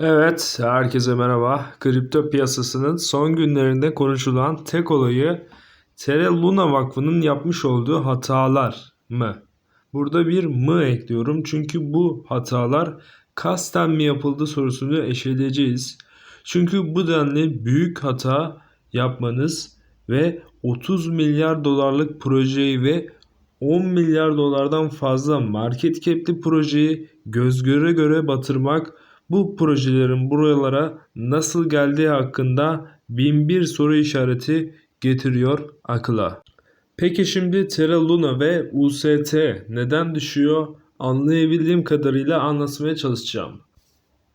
Evet, herkese merhaba. Kripto piyasasının son günlerinde konuşulan tek olayı Terra Luna Vakfı'nın yapmış olduğu hatalar mı? Burada bir mı ekliyorum çünkü bu hatalar kasten mi yapıldı sorusunu eşeleyeceğiz. Çünkü bu denli büyük hata yapmanız ve 30 milyar dolarlık projeyi ve 10 milyar dolardan fazla market cap'li projeyi göz göre göre batırmak bu projelerin buralara nasıl geldiği hakkında bin bir soru işareti getiriyor akla. Peki şimdi Terra Luna ve UST neden düşüyor? Anlayabildiğim kadarıyla anlatmaya çalışacağım.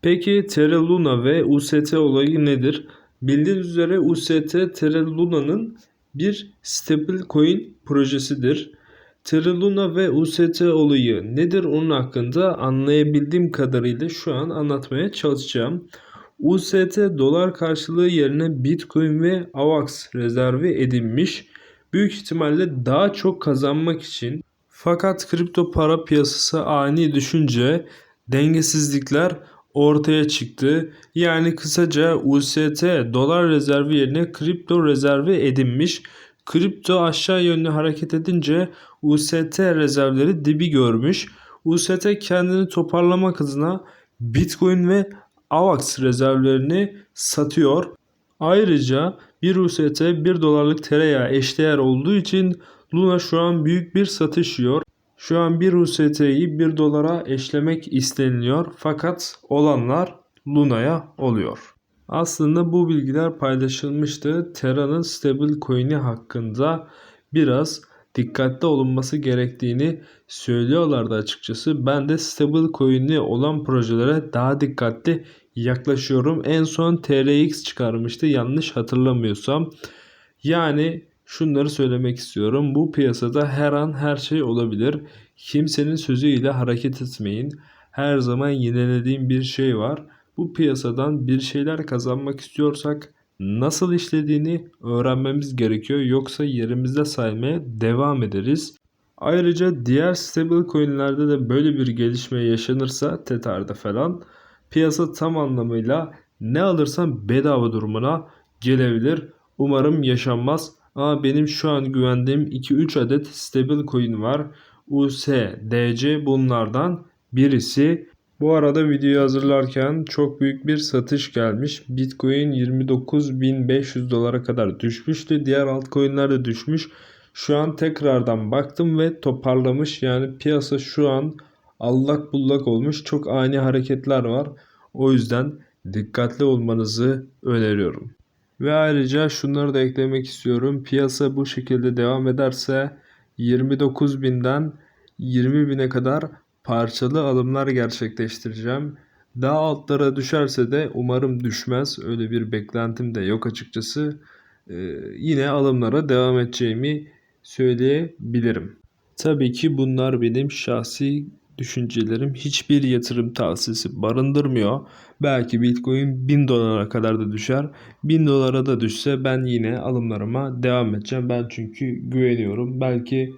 Peki Terra Luna ve UST olayı nedir? Bildiğiniz üzere UST Terra Luna'nın bir stablecoin projesidir. Terra Luna ve UST olayı nedir onun hakkında anlayabildiğim kadarıyla şu an anlatmaya çalışacağım. UST dolar karşılığı yerine Bitcoin ve AVAX rezervi edinmiş. Büyük ihtimalle daha çok kazanmak için fakat kripto para piyasası ani düşünce dengesizlikler ortaya çıktı. Yani kısaca UST dolar rezervi yerine kripto rezervi edinmiş. Kripto aşağı yönlü hareket edince UST rezervleri dibi görmüş. UST kendini toparlamak adına Bitcoin ve AVAX rezervlerini satıyor. Ayrıca bir UST 1 dolarlık tereyağı eşdeğer olduğu için Luna şu an büyük bir satış yiyor. Şu an bir UST'yi 1 dolara eşlemek isteniliyor fakat olanlar Luna'ya oluyor. Aslında bu bilgiler paylaşılmıştı. Terra'nın stable coin'i hakkında biraz dikkatli olunması gerektiğini söylüyorlardı açıkçası. Ben de stable coin'i olan projelere daha dikkatli yaklaşıyorum. En son TRX çıkarmıştı yanlış hatırlamıyorsam. Yani şunları söylemek istiyorum. Bu piyasada her an her şey olabilir. Kimsenin sözüyle hareket etmeyin. Her zaman yinelediğim bir şey var. Bu piyasadan bir şeyler kazanmak istiyorsak nasıl işlediğini öğrenmemiz gerekiyor. Yoksa yerimizde saymaya devam ederiz. Ayrıca diğer stable coinlerde de böyle bir gelişme yaşanırsa Tether'de falan piyasa tam anlamıyla ne alırsam bedava durumuna gelebilir. Umarım yaşanmaz. Ama benim şu an güvendiğim 2-3 adet stable coin var. US, DC bunlardan birisi. Bu arada videoyu hazırlarken çok büyük bir satış gelmiş. Bitcoin 29.500 dolara kadar düşmüştü. Diğer altcoin'ler de düşmüş. Şu an tekrardan baktım ve toparlamış. Yani piyasa şu an allak bullak olmuş. Çok ani hareketler var. O yüzden dikkatli olmanızı öneriyorum. Ve ayrıca şunları da eklemek istiyorum. Piyasa bu şekilde devam ederse 29.000'den 20.000'e kadar parçalı alımlar gerçekleştireceğim. Daha altlara düşerse de umarım düşmez. Öyle bir beklentim de yok açıkçası. Ee, yine alımlara devam edeceğimi söyleyebilirim. Tabii ki bunlar benim şahsi düşüncelerim. Hiçbir yatırım tavsiyesi barındırmıyor. Belki Bitcoin 1000 dolara kadar da düşer. 1000 dolara da düşse ben yine alımlarıma devam edeceğim. Ben çünkü güveniyorum. Belki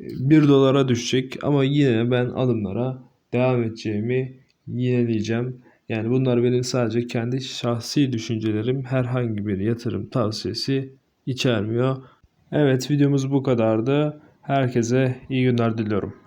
1 dolara düşecek ama yine ben alımlara devam edeceğimi yineleyeceğim. Yani bunlar benim sadece kendi şahsi düşüncelerim. Herhangi bir yatırım tavsiyesi içermiyor. Evet videomuz bu kadardı. Herkese iyi günler diliyorum.